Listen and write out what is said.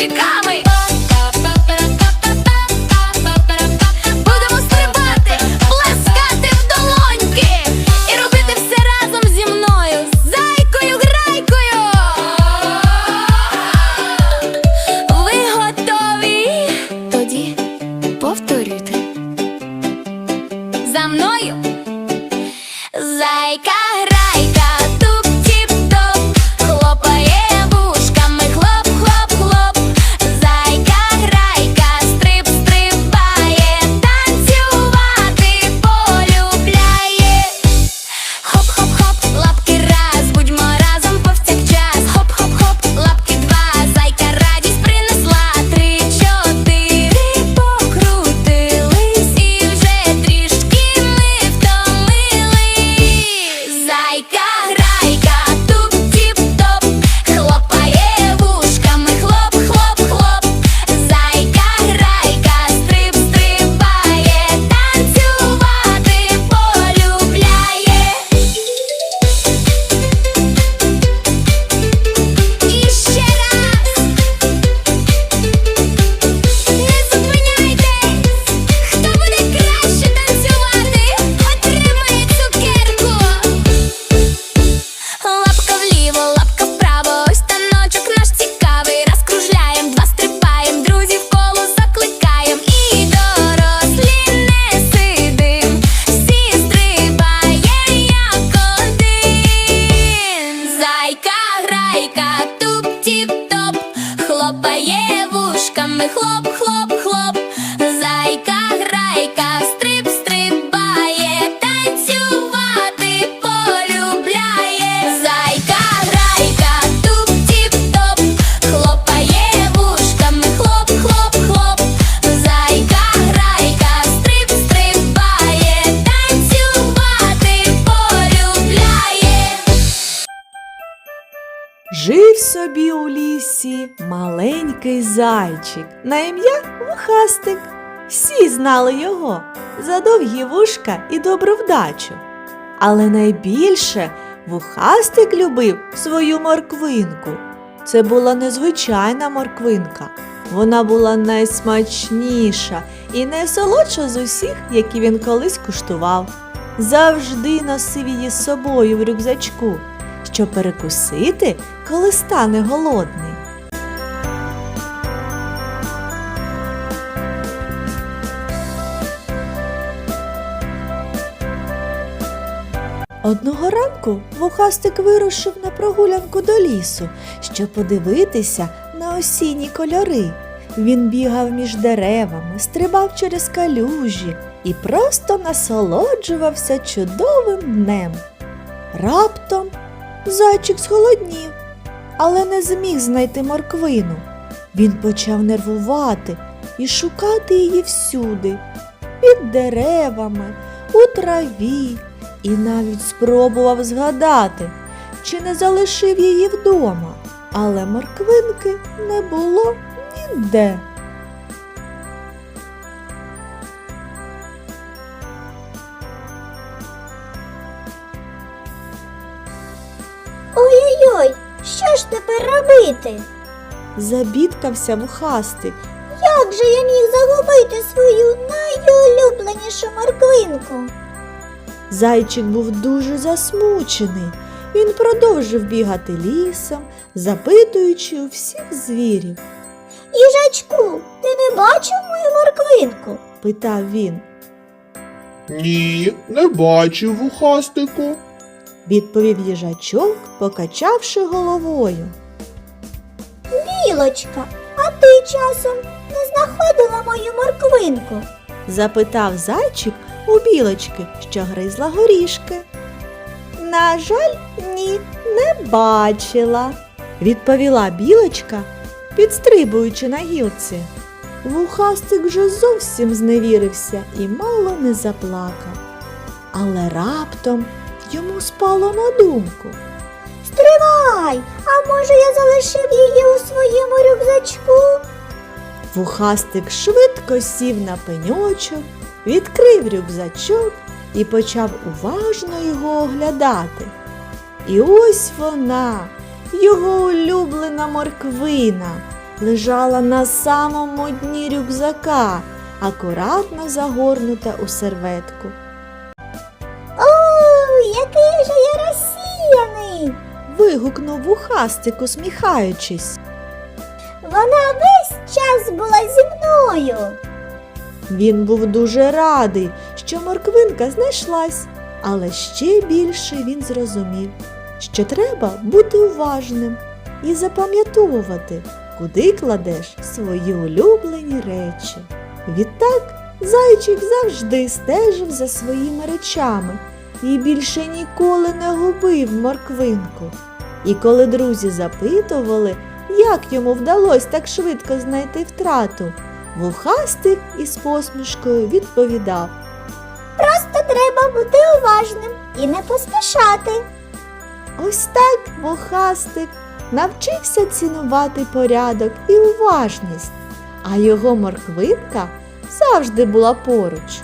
зайчиками. Хлопає вушками, хлоп-хлоп-хлоп. Жив собі у лісі маленький зайчик на ім'я Вухастик. Всі знали його за довгі вушка і добру вдачу. Але найбільше Вухастик любив свою морквинку. Це була незвичайна морквинка. Вона була найсмачніша і найсолодша з усіх, які він колись куштував. Завжди носив її з собою в рюкзачку, щоб перекусити, коли стане голодний. Одного ранку вухастик вирушив на прогулянку до лісу, щоб подивитися на осінні кольори. Він бігав між деревами, стрибав через калюжі і просто насолоджувався чудовим днем. Раптом зайчик зголоднів, але не зміг знайти морквину. Він почав нервувати і шукати її всюди, під деревами, у траві, і навіть спробував згадати, чи не залишив її вдома, але морквинки не було ніде. Ой-ой-ой, що ж тепер робити? Забідкався вухастик. Як же я міг загубити свою найулюбленішу морквинку? Зайчик був дуже засмучений. Він продовжив бігати лісом, запитуючи у всіх звірів. Їжачку, ти не бачив мою морквинку? Питав він. Ні, не бачив вухастику. Відповів їжачок, покачавши головою. Білочка, а ти часом не знаходила мою морквинку? Запитав зайчик у білочки, що гризла горішки. На жаль, ні, не бачила, відповіла білочка, підстрибуючи на гілці. Вухастик вже зовсім зневірився і мало не заплакав. Але раптом йому спало на думку. Стривай! А може я залишив її у своєму рюкзачку? Вухастик швидко сів на пеньочок, відкрив рюкзачок і почав уважно його оглядати. І ось вона, його улюблена морквина. лежала на самому дні рюкзака, акуратно загорнута у серветку. Вигукнув вухастик, усміхаючись. Вона весь час була зі мною. Він був дуже радий, що морквинка знайшлась, але ще більше він зрозумів, що треба бути уважним і запам'ятовувати, куди кладеш свої улюблені речі. Відтак зайчик завжди стежив за своїми речами і більше ніколи не губив морквинку. І коли друзі запитували, як йому вдалося так швидко знайти втрату, Вухастик із посмішкою відповідав. Просто треба бути уважним і не поспішати. Ось так вухастик навчився цінувати порядок і уважність, а його морквинка завжди була поруч.